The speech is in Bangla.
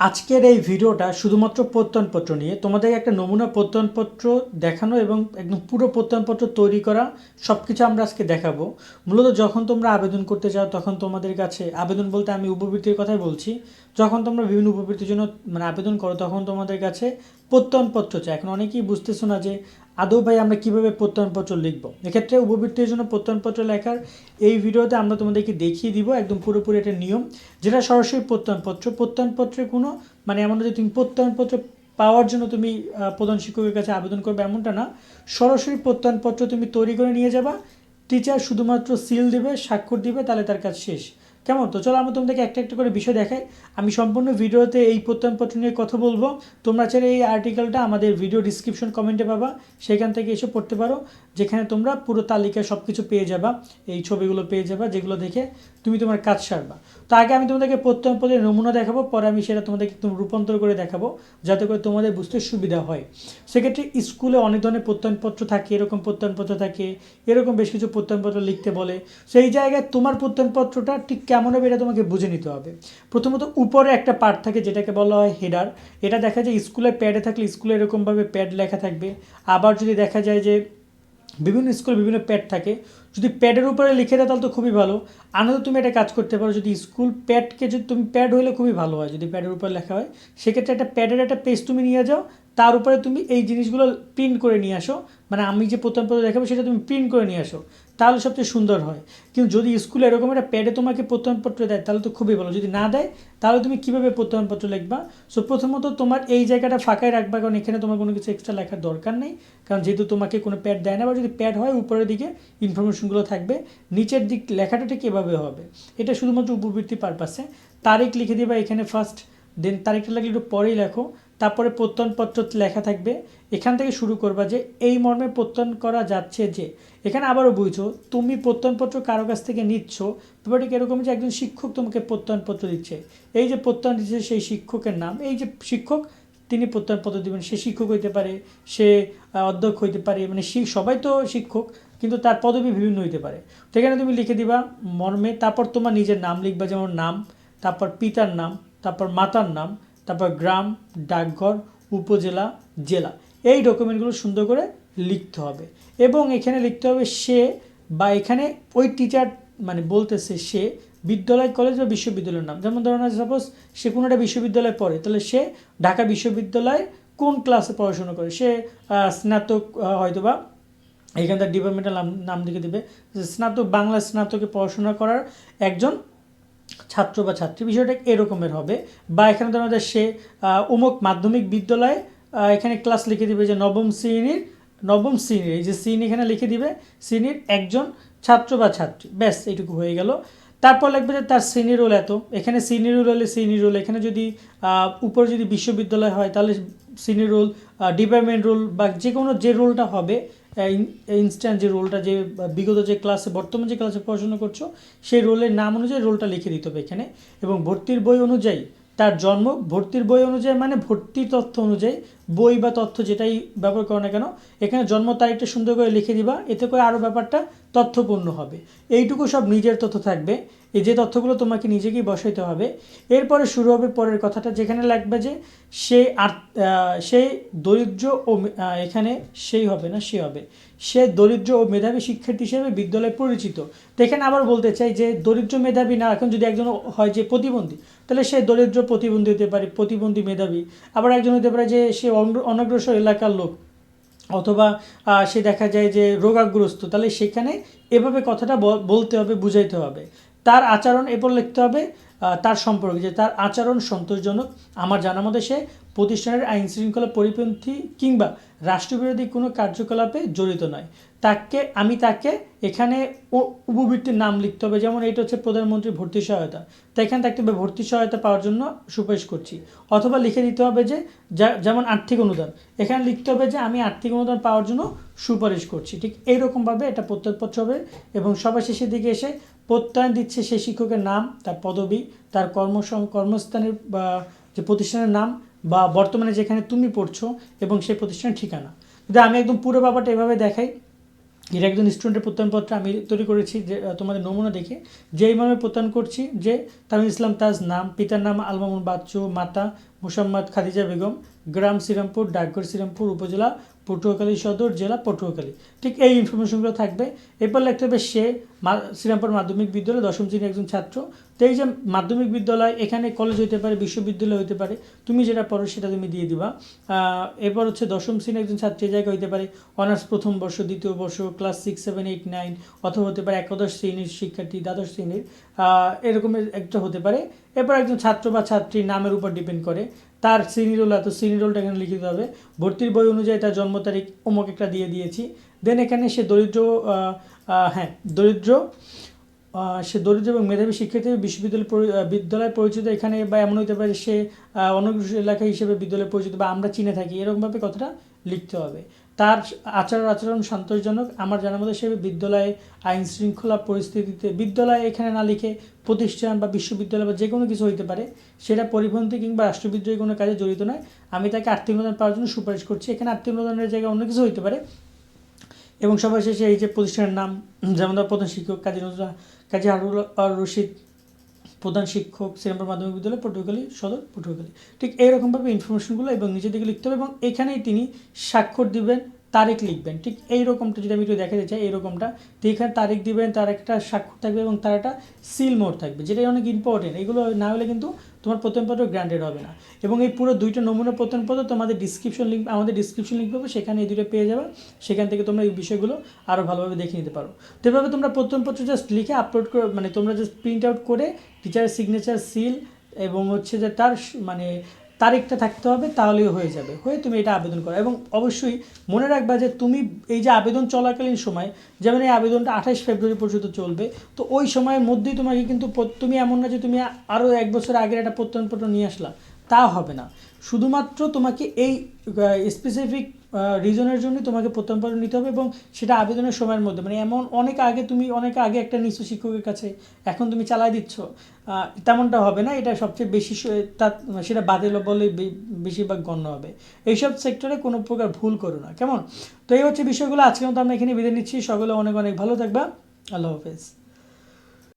আজকের এই ভিডিওটা শুধুমাত্র প্রত্যয়নপত্র নিয়ে তোমাদের একটা নমুনা প্রত্যয়নপত্র দেখানো এবং একদম পুরো প্রত্যয়নপত্র তৈরি করা সব কিছু আমরা আজকে দেখাবো। মূলত যখন তোমরা আবেদন করতে যাও তখন তোমাদের কাছে আবেদন বলতে আমি উপবৃত্তির কথাই বলছি। যখন তোমরা বিভিন্ন উপবৃত্তির জন্য মানে আবেদন করো তখন তোমাদের কাছে প্রত্যয়নপত্র চাই। এখন অনেকেই বুঝতেছো না যে আদৌ ভাই আমরা কীভাবে প্রত্যয়নপত্র লিখব? এক্ষেত্রে উপবৃত্তির জন্য প্রত্যয়নপত্র লেখার এই ভিডিওতে আমরা তোমাদেরকে দেখিয়ে দিব একদম পুরোপুরি একটা নিয়ম, যেটা সরাসরি প্রত্যয়নপত্র। প্রত্যয়নপত্রে কোনো মানে এমন যে তুমি প্রত্যয়নপত্র পাওয়ার জন্য তুমি প্রধান শিক্ষকের কাছে আবেদন করবে এমনটা না। সরাসরি প্রত্যয়নপত্র তুমি তৈরি করে নিয়ে যাবা টিচার শুধুমাত্র সিল দিবে, স্বাক্ষর দিবে, তাহলে তার কাজ শেষ। কেমন? তো চলো আমি তোমাদেরকে একটা একটা করে বিষয় দেখাই। আমি সম্পূর্ণ ভিডিওতে এই প্রত্যয়নপত্র নিয়ে কথা বলব। তোমরা চাইলে এই আর্টিকেলটা আমাদের ভিডিও ডিসক্রিপশন কমেন্টে পাবা। সেখান থেকে এসে পড়তে পারো। যেখানে তোমরা পুরো তালিকায় সব কিছু পেয়ে যাবা, এই ছবিগুলো পেয়ে যাবা, যেগুলো দেখে তুমি তোমার কাজ সারবা। তো আগে আমি তোমাদেরকে প্রত্যয়নপত্রের নমুনা দেখাবো, পরে আমি সেটা তোমাদেরকে একদম রূপান্তর করে দেখাবো, যাতে করে তোমাদের বুঝতে সুবিধা হয়। সেক্ষেত্রে স্কুলে অনেক ধরনের প্রত্যয়নপত্র থাকে, এরকম প্রত্যয়নপত্র থাকে, এরকম বেশ কিছু প্রত্যয়নপত্র লিখতে বলে। সেই জায়গায় তোমার প্রত্যয়নপত্রটা ঠিক কেমন হবে এটা তোমাকে বুঝে নিতে হবে। প্রথমত উপরে একটা পার্ট থাকে যেটাকে বলা হয় হেডার এটা দেখা যায় স্কুলে প্যাডে থাকলে স্কুলে এরকমভাবে প্যাড লেখা থাকবে। আবার যদি দেখা যায় যে বিভিন্ন স্কুলে বিভিন্ন প্যাড থাকে। যদি প্যাডের উপরে লিখে দেয় তাহলে তো খুবই ভালো। আনন্দ তুমি একটা কাজ করতে পারো, যদি স্কুল প্যাডকে যদি তুমি প্যাড হলে খুবই ভালো হয়, যদি প্যাডের উপরে লেখা হয়। সেক্ষেত্রে একটা প্যাডের একটা পেজ তুমি নিয়ে যাও তার উপরে তুমি এই জিনিসগুলো প্রিন্ট করে নিয়ে আসো। মানে আমি যে প্রত্যয়নপত্র দেখাবো, সেটা তুমি প্রিন্ট করে নিয়ে আসো। তাহলে সবচেয়ে সুন্দর হয়। কিন্তু যদি স্কুলে এরকম একটা প্যাডে তোমাকে প্রত্যয়নপত্র দেয়, তাহলে তো খুবই ভালো। যদি না দেয়, তাহলে তুমি কীভাবে প্রত্যয়নপত্র লিখবা? সো প্রথমত তোমার এই জায়গাটা ফাঁকাই রাখবা, কারণ এখানে তোমার কোনো কিছু এক্সট্রা লেখার দরকার নেই। কারণ যেহেতু তোমাকে কোনো প্যাড দেয় না, বা যদি প্যাড হয়, উপরের দিকে ইনফরমেশনগুলো থাকবে। নিচের দিক লেখাটা ঠিক এভাবে হবে। এটা শুধুমাত্র উপবৃত্তি পারপাসে তারিখ লিখে দিবা এখানে ফার্স্ট দেন তারিখটা লাগলে একটু পরেই লেখো। তারপরে প্রত্যয়নপত্র লেখা থাকবে। এখান থেকে শুরু করবা যে এই মর্মে প্রত্যয়ন করা যাচ্ছে যে। এখানে আবারও বুঝছ, তুমি প্রত্যয়নপত্র কারও কাছ থেকে নিচ্ছ, ব্যাপারটি এরকম যে একজন শিক্ষক তোমাকে প্রত্যয়নপত্র দিচ্ছে? এই যে প্রত্যয়ন দিচ্ছে সেই শিক্ষকের নাম, এই যে শিক্ষক, তিনি প্রত্যয়নপত্র দেবেন। সে শিক্ষক হইতে পারে, সে অধ্যক্ষ হইতে পারে মানে সবাই তো শিক্ষক, কিন্তু তার পদবি বিভিন্ন হইতে পারে। সেখানে তুমি লিখে দিবা মর্মে, তারপর তোমার নিজের নাম লিখবা, যেমন নাম, তারপর পিতার নাম, তারপর মাতার নাম তারপর গ্রাম, ডাকঘর, উপজেলা, জেলা। এই ডকুমেন্টগুলো সুন্দর করে লিখতে হবে। এবং এখানে লিখতে হবে সে বা এখানে ওই টিচার মানে বলতেছে সে বিদ্যালয় কলেজ বা বিশ্ববিদ্যালয়ের নাম। যেমন ধরুন সাপোজ সে কোনো একটা বিশ্ববিদ্যালয়ে পড়ে, তাহলে সে ঢাকা বিশ্ববিদ্যালয়ে কোন ক্লাসে পড়াশোনা করে? সে স্নাতক হয়তো বা এখানে তার ডিপার্টমেন্টাল নাম নাম লিখে দেবে। স্নাতক, বাংলা স্নাতকে পড়াশোনা করার একজন ছাত্র বা ছাত্রী বিষয়টা এরকমের হবে। বা এখানে ধরো সে অমুক মাধ্যমিক বিদ্যালয়ে এখানে ক্লাস লিখে দিবে যে নবম শ্রেণির নবম শ্রেণির, এই যে শ্রেণি এখানে লিখে দিবে শ্রেণির একজন ছাত্র বা ছাত্রী। ব্যাস, এইটুকু হয়ে গেল। তারপর লিখবে যে তার শ্রেণি রোল এত। এখানে শ্রেণি রোল হলে শ্রেণি রোল এখানে যদি উপরে যদি বিশ্ববিদ্যালয় হয়, তাহলে শ্রেণি রোল ডিপার্টমেন্ট রোল বা যে কোনো যে রোলটা হবে ইনস্ট্যান্ট যে রোলটা যে, বিগত যে ক্লাসে বর্তমান যে ক্লাসে পড়াশোনা করছ, সেই রোলের নাম অনুযায়ী রোলটা লিখে দিতে হবে এখানে। এবং ভর্তির বই অনুযায়ী, তার জন্ম, ভর্তির বই অনুযায়ী মানে ভর্তির তথ্য অনুযায়ী, বই বা তথ্য যেটাই ব্যবহার করো না কেন, এখানে জন্ম তারিখটা সুন্দর করে লিখে দিবা, এতে করে আরও ব্যাপারটা তথ্যপূর্ণ হবে। এইটুকু সব নিজের তথ্য থাকবে। এই যে তথ্যগুলো তোমাকে নিজেকেই বসাইতে হবে। এরপরে শুরু হবে পরের কথাটা, যেখানে লাগবে যে সে আর সেই দরিদ্র ও এখানে সেই হবে না, সে হবে। সে দরিদ্র ও মেধাবী শিক্ষার্থী হিসেবে বিদ্যালয়ে পরিচিত। তো এখানে আবার বলতে চাই যে দরিদ্র মেধাবী না, এখন যদি একজন হয় যে প্রতিবন্ধী, তাহলে সে দরিদ্র প্রতিবন্ধী হতে পারে, প্রতিবন্ধী মেধাবী। আবার একজন হতে পারে যে সে অনগ্রসর এলাকার লোক, অথবা সে দেখা যায় যে রোগাগ্রস্ত, তাহলে সেখানে এভাবে কথাটা বল- বলতে হবে, বুঝাইতে হবে। তার আচরণ এরপর লিখতে হবে তার সম্পর্কে, যে তার আচরণ সন্তোষজনক। আমার জানা মতে সে প্রতিষ্ঠানের আইন শৃঙ্খলা পরিপন্থী কিংবা রাষ্ট্রবিরোধী কোনো কার্যকলাপে জড়িত নয়। তাকে, আমি তাকে এখানে উপবৃত্তির নাম লিখতে হবে, যেমন এটা হচ্ছে প্রধানমন্ত্রী ভর্তি সহায়তা। তো এখানে থাকতে হবে ভর্তি সহায়তা পাওয়ার জন্য সুপারিশ করছি। অথবা লিখে দিতে হবে যে যেমন আর্থিক অনুদান, এখানে লিখতে হবে যে, আমি আর্থিক অনুদান পাওয়ার জন্য সুপারিশ করছি। ঠিক এইরকমভাবে এটা প্রত্যয়নপত্র হবে এবং সবার শেষের দিকে এসে প্রত্যয়ন দিচ্ছে সেই শিক্ষকের নাম, তার পদবি, তার কর্মসং কর্মস্থানের বা যে প্রতিষ্ঠানের নাম বা বর্তমানে যেখানে তুমি পড়ছো এবং সেই প্রতিষ্ঠানের ঠিকানা। যদি আমি একদম পুরো ব্যাপারটা এভাবে দেখাই এটা একজন স্টুডেন্টের প্রত্যয়নপত্র আমি তৈরি করেছি যে তোমাদের নমুনা দেখে। যে এইভাবে প্রত্যয়ন করছি যে, তামিম ইসলাম তাজ নাম, পিতার নাম আলমামুন বাচ্চু, মাতা মুসাম্মদ খাদিজা বেগম, গ্রাম শ্রীরামপুর, ডাকঘর শ্রীরামপুর উপজেলা পটুয়াখালী সদর জেলা পটুয়াখালী। ঠিক এই ইনফরমেশনগুলো থাকবে। এরপর লিখতে হবে সে শ্রীরামপুর মাধ্যমিক বিদ্যালয় দশম শ্রেণির একজন ছাত্র। তো এই যে মাধ্যমিক বিদ্যালয়, এখানে কলেজ হতে পারে, বিশ্ববিদ্যালয় হতে পারে, তুমি যেটা পড়ো সেটা তুমি দিয়ে দিবা। এরপর হচ্ছে দশম শ্রেণির একজন ছাত্রী এই জায়গায় হতে পারে অনার্স প্রথম বর্ষ, দ্বিতীয় বর্ষ class six seven eight nine অথবা হতে পারে একাদশ শ্রেণির শিক্ষার্থী, দ্বাদশ শ্রেণির এরকমের একটা হতে পারে। এরপর একজন ছাত্র বা ছাত্রীর নামের উপর ডিপেন্ড করে। তার শ্রেণি রোল এত, শ্রেণি রোলটা এখানে লিখিত হবে। ভর্তির বই অনুযায়ী তার জন্ম তারিখ অমুক একটা দিয়ে দিয়েছি। দেন এখানে সে দরিদ্র হ্যাঁ দরিদ্র সে দরিদ্র এবং মেধাবী শিক্ষার্থী বিশ্ববিদ্যালয় বিদ্যালয় পরিচিত এখানে বা এমন হতে পারে সে অনগ্রসর এলাকা হিসেবে বিদ্যালয়ে পরিচিত বা আমরা চিনে থাকি। এরকমভাবে কথাটা লিখতে হবে। তার আচার আচরণ সন্তোষজনক। আমার জানার মধ্যে সে বিদ্যালয়ে আইন শৃঙ্খলা পরিস্থিতিতে, বিদ্যালয়ে এখানে না লিখে প্রতিষ্ঠান বা বিশ্ববিদ্যালয় বা যে কোনো কিছু হইতে পারে। সেটা পরিপন্থী কিংবা রাষ্ট্রবিদ্রোহী কোনো কাজে জড়িত নয়। আমি তাকে আর্থিক অনুদান পাওয়ার জন্য সুপারিশ করছি। এখানে আর্থিক অনুদানের জায়গায় অন্য কিছু হইতে পারে। এবং সবার শেষে এই যে প্রতিষ্ঠানের নাম, যেমন ধর প্রধান শিক্ষক কাজী নজরুল কাজী আরুল আর রশিদ প্রধান শিক্ষক শ্রীরামপুর মাধ্যমিক বিদ্যালয়, পটুয়াখালী সদর, পটুয়াখালী। ঠিক এইরকমভাবে ইনফরমেশনগুলো এবং নিজে দিকে লিখতে হবে এবং এখানেই তিনি স্বাক্ষর দিবেন তারিখ লিখবেন। ঠিক এইরকমটা যদি আমি একটু দেখাতে চাই, এইরকমটা। তো এখানে তারিখ দিবেন, তার একটা স্বাক্ষর থাকবে এবং তার একটা সিল মোড থাকবে যেটা অনেক ইম্পর্টেন্ট এগুলো না হলে কিন্তু তোমার প্রত্যয়নপত্র গ্রান্টেড হবে না। এবং এই পুরো দুইটা নমুনা প্রত্যয়নপত্র তোমাদের ডিসক্রিপশন লিঙ্ক আমাদের ডিসক্রিপশন লিঙ্ক পাবো, সেখানে এই দুটো পেয়ে যাবে। সেখান থেকে তোমরা এই বিষয়গুলো আরও ভালোভাবে দেখে নিতে পারো। তো এভাবে তোমরা প্রত্যয়নপত্র জাস্ট লিখে আপলোড করে মানে তোমরা জাস্ট প্রিন্ট আউট করে টিচারের সিগনেচার সিল এবং হচ্ছে যে তার মানে তারিখটা থাকতে হবে, তাহলেই হয়ে যাবে। হয়ে তুমি এটা আবেদন করো। এবং অবশ্যই মনে রাখবা যে তুমি এই যে আবেদন চলাকালীন সময়, যেমন এই আবেদনটা আঠাশ ফেব্রুয়ারি পর্যন্ত চলবে, তো ওই সময়ের মধ্যেই তোমাকে কিন্তু তুমি এমন না যে তুমি আরও এক বছর আগের একটা প্রত্যয়নপত্র নিয়ে আসলা, তা হবে না। শুধুমাত্র তোমাকে এই স্পেসিফিক রিজনের জন্য তোমাকে প্রত্যয়নপত্র নিতে হবে এবং সেটা আবেদনের সময়ের মধ্যে। মানে এমন অনেক আগে তুমি, অনেক আগে একটা নিচ্ছ শিক্ষকের কাছে এখন তুমি চালাই দিচ্ছ তেমনটা হবে না। এটা সবচেয়ে বেশি তার সেটা বাতিল বলে বেশিরভাগ গণ্য হবে। এইসব সেক্টরে কোনো প্রকার ভুল করো না। কেমন? তো এই হচ্ছে বিষয়গুলো। আজকের মতো আমরা এখানে বিদায় নিচ্ছি। সকলে অনেক অনেক ভালো থাকবা। আল্লাহ হাফেজ।